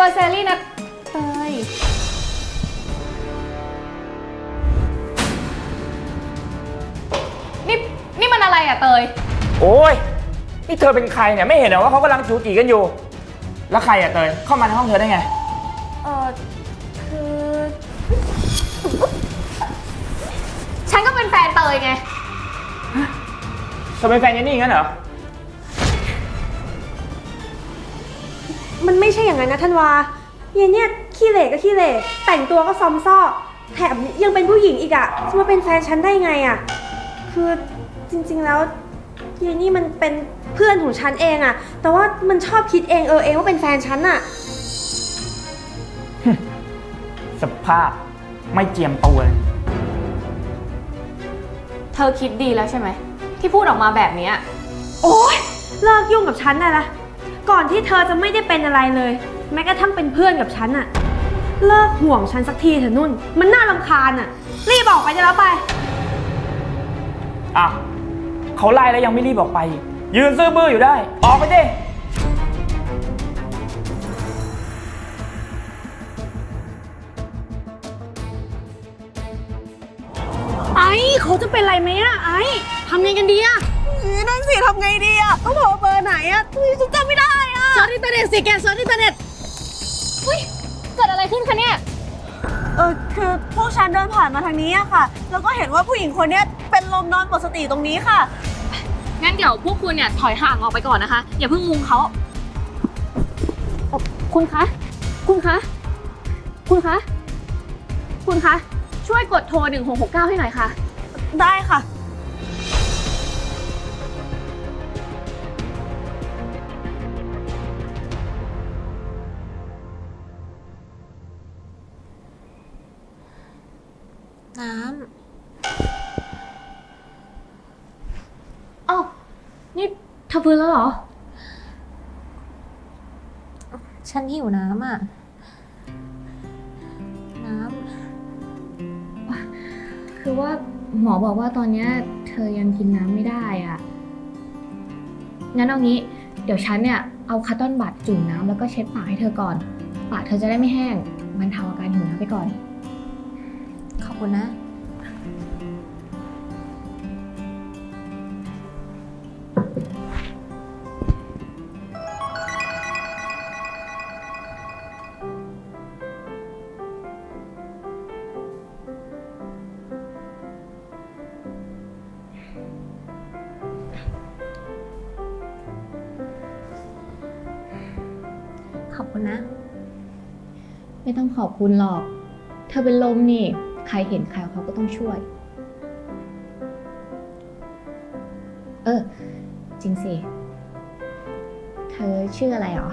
วอร์ซรี่นะเตยนี่นี่มันอะไรอะเตย โอ้ย นี่เธอเป็นใครเนี่ยไม่เห็นเหรอว่าเขากำลังจูจีกันอยู่ แล้วใครอะเตย เข้ามาในห้องเธอได้ไง เออคือ ฉันก็เป็นแฟนเตยไง เธอเป็นแฟนเยนนี่งั้นเหรอ มันไม่ใช่อย่างนั้นนะท่านวาเยนเนี่ยขี้เหร่ก็ขี้เหร่แต่งตัวก็ซอมซ่อ แถมยังเป็นผู้หญิงอีกอะจะมาเป็นแฟนฉันได้ไงอะคือจริงๆแล้วเยนนี่มันเป็นเพื่อนของฉันเองอะแต่ว่ามันชอบคิดเองเออเองว่าเป็นแฟนฉันอะสภาพไม่เจียมตัวเลยเธอคิดดีแล้วใช่ไหม ที่พูดออกมาแบบเนี้ยโอ๊ยเลิกยุ่งกับฉันได้ละ ก่อนที่เธอจะไม่ได้เป็นอะไรเลย แม้กระทั่งเป็นเพื่อนกับฉันอะเลิกห่วงฉันสักทีเถอะนุ่น มันน่ารำคาญอะรีบออกไปจะแล้วไป อะเขาไล่แล้วยังไม่รีบออกไป ยืนซื่อบื้ออยู่ได้ ออกไปดิ ไอ้เขาจะเป็นไรไหมอะไอ้ทำไงกันดีอะนั่นสิทำไงดีอะต้องโทรเบอร์ไหนอะฉันจำไม่ได้อะเซิร์ชอินเทอร์เน็ตสิแกเซิร์ชอินเทอร์เน็ตเกิดอะไรขึ้นคะเนี่ย เออคือพวกฉันเดินผ่านมาทางนี้อะค่ะ แล้วก็เห็นว่าผู้หญิงคนเนี้ยเป็นลมนอนหมดสติตรงนี้ค่ะ งั้นเดี๋ยวพวกคุณเนี่ยถอยห่างออกไปก่อนนะคะ อย่าเพิ่งมุงเขาเอ่อคุณคะ คุณคะ คุณคะ คุณคะ ช่วยกดโทร 1669 ให้หน่อยค่ะ ได้ค่ะ น้อ้าวนี่เธอฟื้นแล้วเหรอำฉันหิวน้ำอะ น้คือว่าหมอบอกว่าตอนเนี้ยเธอยังกินน้ำไม่ได้อะงั้นเอางี้ เดี๋ยวฉันเนี่ยเอาคัตตอนบัดจุ่มน้ำแล้วก็เช็ดปากให้เธอก่อน ปากเธอจะได้ไม่แห้งมันเทาอาการหิวน้ำไปก่อนำขอบ คุณนะ ขอบคุณนะ ไม่ต้องขอบคุณหรอก เธอเป็นลมนี่ ใครเห็นใครเขาก็ต้องช่วย เออ จริงสิ เธอชื่ออะไรหรอ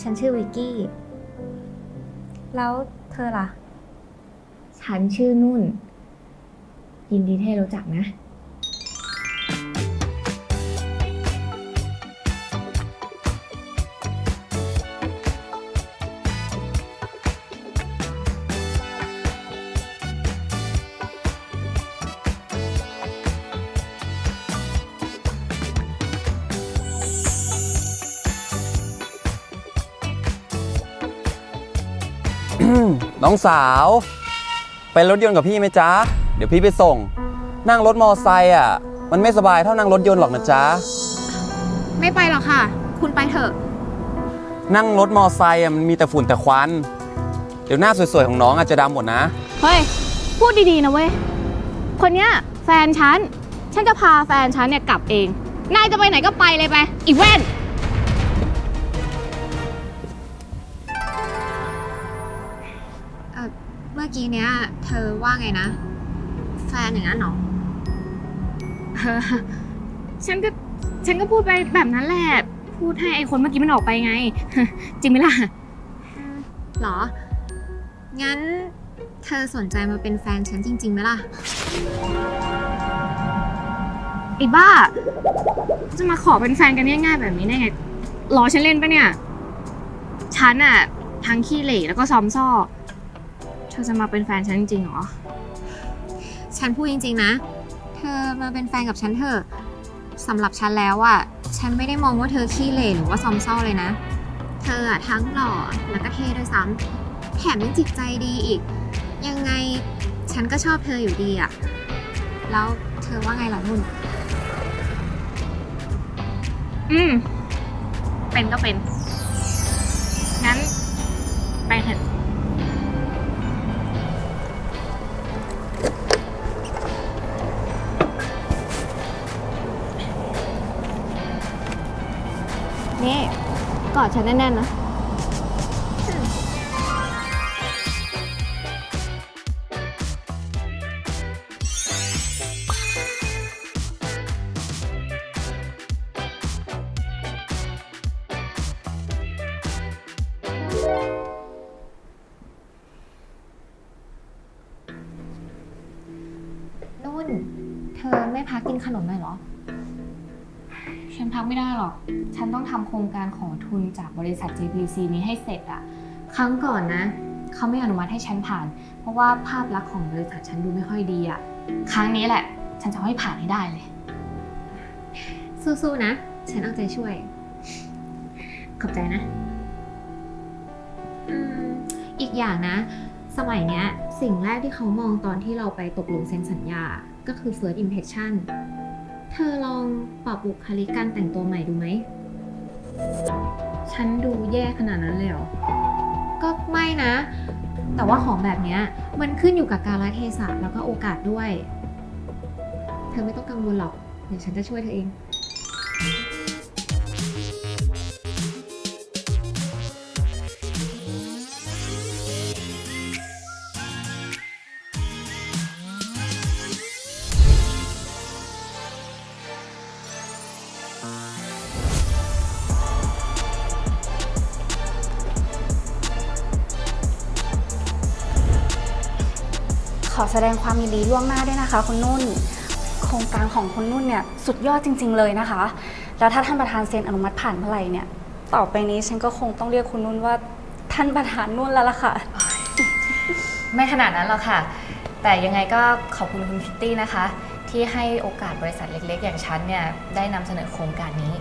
ฉันชื่อวิกกี้ แล้วเธอล่ะ ฉันชื่อนุ่น ยินดีที่ได้รู้จักนะ น้องสาว ไปรถยนต์กับพี่ไหมจ๊ะ เดี๋ยวพี่ไปส่ง นั่งรถมอไซค์อะ มันไม่สบายเท่านั่งรถยนต์หรอกนะจ๊ะ ไม่ไปหรอกค่ะ คุณไปเถอะ นั่งรถมอไซค์อะมันมีแต่ฝุ่นแต่ควัน เดี๋ยวหน้าสวยๆของน้องอาจจะดำหมดนะ เฮ้ย พูดดีๆนะเว้ย คนเนี้ยแฟนฉัน ฉันจะพาแฟนฉันเนี่ยกลับเอง นายจะไปไหนก็ไปเลยไป อีแว่น มื่อกี้เนี้ย เธอว่าไงนะ แฟนอย่างนั้นเหรอเออฉันก็ฉันก็พูดไปแบบนั้นแหละ พูดให้ไอคนเมื่อกี้มันออกไปไง จริงไหมล่ะ หรอ งั้นเธอสนใจมาเป็นแฟนฉันจริงๆไหมล่ะ ไอ้บ้า จะมาขอเป็นแฟนกันง่ายๆแบบนี้ได้ไงล้อฉันเล่นปะเนี่ย ฉันอะทั้งขี้เหร่แล้วก็ซ้อมซ่อเธอจะมาเป็นแฟนฉันจริงๆเหรอ ฉันพูดจริง ๆ นะ เธอมาเป็นแฟนกับฉันเถอะสำหรับฉันแล้วอะฉันไม่ได้มองว่าเธอขี้เหร่หรือว่าซอมเศร้าเลยนะ เธธออะทั้งหล่อแล้วก็เท่ด้วยซ้ำแถมยังจิตใจดีอีก ยังไงฉันก็ชอบเธออยู่ดีอะแล้วเธอว่าไงล่ะนุ่น อืม เป็นก็เป็น งั้น ไปเถอะ กอดฉันแน่นๆนะ นุ่น เธอไม่พักกินขนมหน่อยเหรอ นพักไม่ได้หรอก ฉันต้องทำโครงการขอทุนจากบริษัท JPC นี้ให้เสร็จอะครั้งก่อนนะ เขาไม่อนุมัติให้ฉันผ่าน เพราะว่าภาพลักษณ์ของบริษัทฉันดูไม่ค่อยดีอะครั้งนี้แหละ ฉันจะให้ผ่านให้ได้เลย สู้ๆนะ ฉันเอาใจช่วย ขอบใจนะอืมอีกอย่างนะ สมัยเนี้ย สิ่งแรกที่เขามองตอนที่เราไปตกลงเซ็นสัญญา ก็คือ first impression ธอลองปรับบุคลิกการแต่งตัวใหม่ดูไหม ฉันดูแย่ขนาดนั้นเลยเหรอ ก็ไม่นะ แต่ว่าของแบบเนี้ยมันขึ้นอยู่กับกาลเทศะแล้วก็โอกาสด้วย เธอไม่ต้องกังวลหรอก เดี๋ยวฉันจะช่วยเธอเอง อแสดงความยินดีล่วงหน้าด้วยนะคะ คุณนุ่น โครงการของคุณนุ่นเนี่ยสุดยอดจริง ๆ เลยนะคะ แล้วถ้าท่านประธานเซ็นอนุมัติผ่านเมื่อไหร่เนี่ย ต่อไปนี้ฉันก็คงต้องเรียกคุณนุ่นว่าท่านประธานนุ่นแล้วล่ะค่ะ ไม่ขนาดนั้นหรอกค่ะ แต่ยังไงก็ขอบคุณคุณคิตตี้นะคะ ที่ให้โอกาสบริษัทเล็ก ๆ อย่างฉันเนี่ยได้นำเสนอโครงการนี้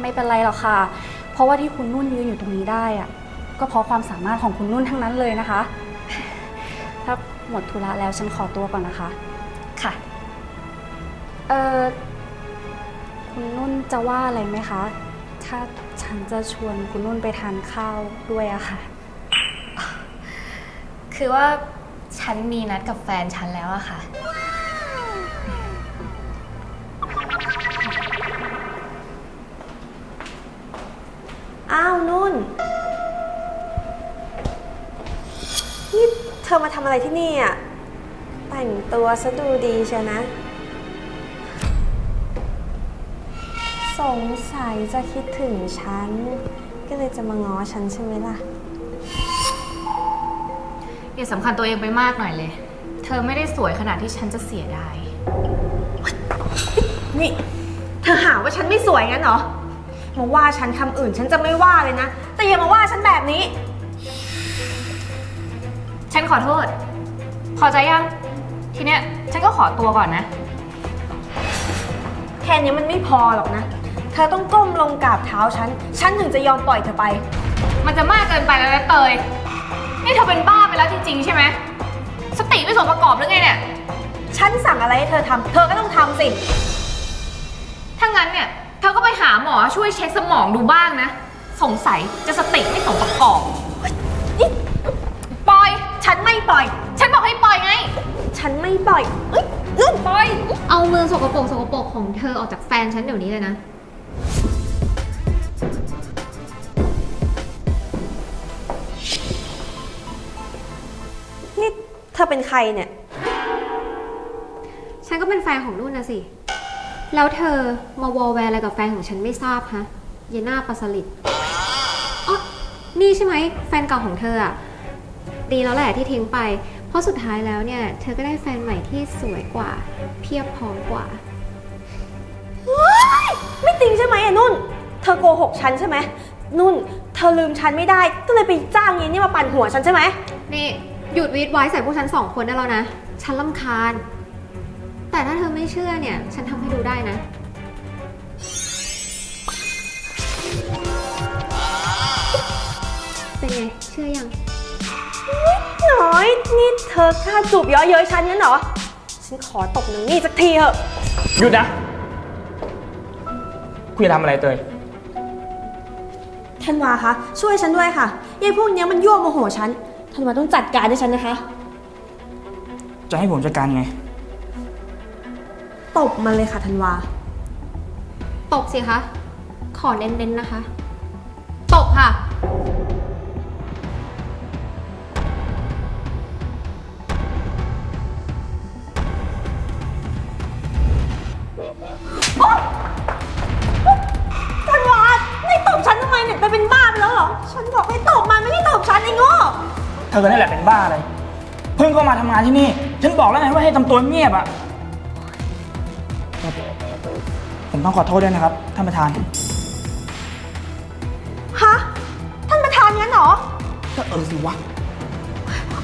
ไม่เป็นไรหรอกค่ะ เพราะว่าที่คุณนุ่นยืนอยู่ตรงนี้ได้อะก็เพราะความสามารถของคุณนุ่นทั้งนั้นเลยนะคะถ้า หมดธุระแล้วฉันขอตัวก่อนนะคะ ค่ะ เออคุณนุ่นจะว่าอะไรไหมคะ ถ้าฉันจะชวนคุณนุ่นไปทานข้าวด้วยอะค่ะ คือว่าฉันมีนัดกับแฟนฉันแล้วอะค่ะ อ้าวนุ่น เธอมาทำอะไรที่นี่อะ แต่งตัวซะดูดีเชียวนะ สงสัยจะคิดถึงฉัน ก็เลยจะมาง้อฉันใช่ไหมล่ะ อย่าสำคัญตัวเองไปมากหน่อยเลย เธอไม่ได้สวยขนาดที่ฉันจะเสียดาย นี่ เธอหาว่าฉันไม่สวยงั้นเหรอ มาว่าฉันคำอื่นฉันจะไม่ว่าเลยนะ แต่อย่ามาว่าฉันแบบนี้ ฉันขอโทษ พอใจยัง ทีเนี้ยฉันก็ขอตัวก่อนนะ แค่นี้มันไม่พอหรอกนะ เธอต้องก้มลงกราบเท้าฉัน ฉันถึงจะยอมปล่อยเธอไป มันจะมากเกินไปแล้วนะเตย นี่เธอเป็นบ้าไปแล้วจริงๆ ใช่ไหม สติไม่สมประกอบหรือไงเนี่ย ฉันสั่งอะไรให้เธอทำ เธอก็ต้องทำสิ ถ้างั้นเนี่ย เธอก็ไปหาหมอช่วยเช็คสมองดูบ้างนะ สงสัยจะสติไม่สมประกอบนี่ปล่อยฉัน ไม่ปล่อย ฉันบอกให้ปล่อยไง ฉันไม่ปล่อยเอ้ยนุ่นปล่อย เอามือสกปรกสกปรกของเธอออกจากแฟนฉันเดี๋ยวนี้เลยนะ นี่เธอเป็นใครเนี่ย ฉันก็เป็นแฟนของนุ่นนะสิ แล้วเธอมาวอลแวร์อะไรกับแฟนของฉันไม่ทราบฮะเยน่าปลาสลิดอ๋อนี่ใช่ไหมแฟนเก่าของเธออะ ดีแล้วแหละที่ทิ้งไป เพราะสุดท้ายแล้วเนี่ย เธอก็ได้แฟนใหม่ที่สวยกว่า เพียบพร้อมกว่า ไม่จริงใช่ไหมอะนุ่น เธอโกหกฉันใช่ไหม นุ่น เธอลืมฉันไม่ได้ ก็เลยไปจ้างยายนี่มาปั่นหัวฉันใช่ไหม นี่หยุดวีดไว้ใส่พวกฉันสองคนได้แล้วนะ ฉันลำคาญ แต่ถ้าเธอไม่เชื่อเนี่ย ฉันทำให้ดูได้นะ เป็นไง เชื่อยังน้อ ยนี่เธอกล้าจูบเย้อเย้ยฉันงั้นเหรอ ฉันขอตบหนึ่งนี่สักทีเถอะ หยุดนะ คุณจะทำอะไรเตย ธันวาคะ ช่วยฉันด้วยค่ะยายพวกเนี้ยมันยั่วโมโหฉัน ธันวาต้องจัดการให้ฉันนะคะ จะให้ผมจัดการไง ตบมันเลยค่ะธันวา ตบสิคะ ขอเน้นๆนะคะ ตบค่ะ เธอนั่นแหละเป็นบ้าอะไรเพิ่งเข้ามาทำงานที่นี่ ฉันบอกแล้วไงว่าให้ทำตัวเงียบอะผมต้องขอโทษด้วยนะครับ ท่านประธาน ฮะ ท่านประธานงั้นเหรอ ก็เออสิวะ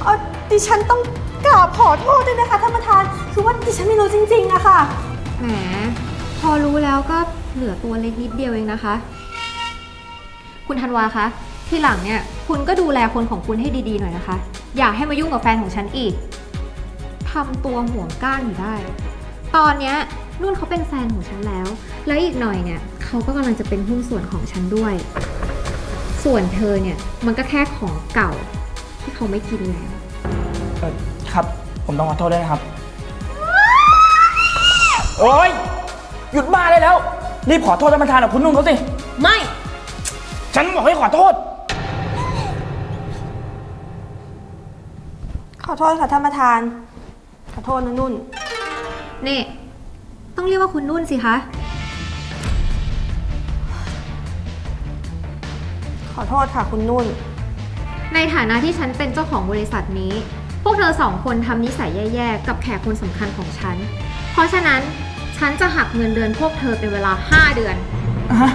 เออดิฉันต้องกราบขอโทษด้วยนะคะท่านประธาน คือว่าดิฉันไม่รู้จริงๆอะค่ะ แหม พอรู้แล้วก็เหลือตัวเล็กนิดเดียวเองนะคะ คุณธันวาคะ ที่หลังเนี่ยคุณก็ดูแลคนของคุณให้ดีๆหน่อยนะคะ อย่าให้มายุ่งกับแฟนของฉันอีกทำตัวห่วงก้านอยู่ได้ ตอนเนี้ยนุ่นเขาเป็นแฟนของฉันแล้ว แล้วอีกหน่อยเนี่ยเขาก็กำลังจะเป็นหุ้นส่วนของฉันด้วย ส่วนเธอเนี่ยมันก็แค่ของเก่าที่เขาไม่กินแล้ว เออครับ ผมต้องขอโทษด้วยนะครับ โอ้ยหยุดบ้าได้แล้ว รีบขอโทษท่านประธานกับคุณนุ่นเขาสิ ไม่ ฉันบอกให้ขอโทษ อโทษค่ะท่านประธาน ขอโทษนะนุ่น นี่ ต้องเรียกว่าคุณนุ่นสิคะ ขอโทษค่ะคุณนุ่น ในฐานะที่ฉันเป็นเจ้าของบริษัทนี้ พวกเธอสองคนทำนิสัยแย่ๆ กับแขกคนสำคัญของฉัน เพราะฉะนั้นฉันจะหักเงินเดือนพวกเธอเป็นเวลา 5 เดือน ฮะ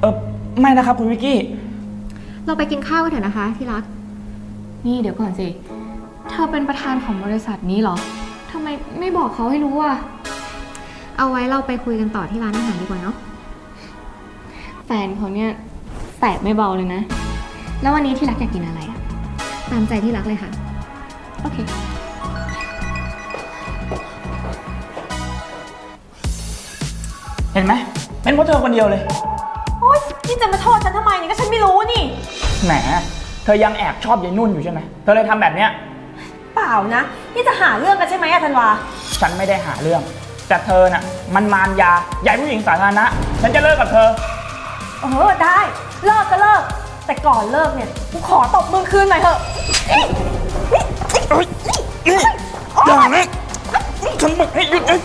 เออไม่นะครับคุณวิกกี้ เราไปกินข้าวกันเถอะนะคะ ที่รัก นี่เดี๋ยวก่อนสิเธอเป็นประธานของบริษัทนี้เหรอ ทำไมไม่บอกเขาให้รู้อะ เอาไว้เราไปคุยกันต่อที่ร้านอาหารดีกว่าเนาะ แฟนเขาเนี่ยแสบไม่เบาเลยนะ แล้ววันนี้ที่รักอยากกินอะไรอะตามใจที่รักเลยค่ะ โอเค เห็นไหมเป็นเพราะเธอคนเดียวเลย โอ๊ยนี่จะมาโทษฉันทำไมเนี่ยก็ฉันไม่รู้นี่ แหม เธอยังแอบชอบยายนุ่นอยู่ใช่ไหม เธอเลยทำแบบเนี้ย เปล่านะ นี่จะหาเรื่องกันใช่ไหมอะธันวา ฉันไม่ได้หาเรื่อง แต่เธอน่ะ มันมารยาใหญ่ผู้หญิงสาธารณะ ฉันจะเลิกกับเธอ เออได้ เลิกก็เลิก แต่ก่อนเลิกเนี่ยกูขอตบมือคืนหน่อยเถอะอย่านะฉันบอกให้หยุดเอ้ย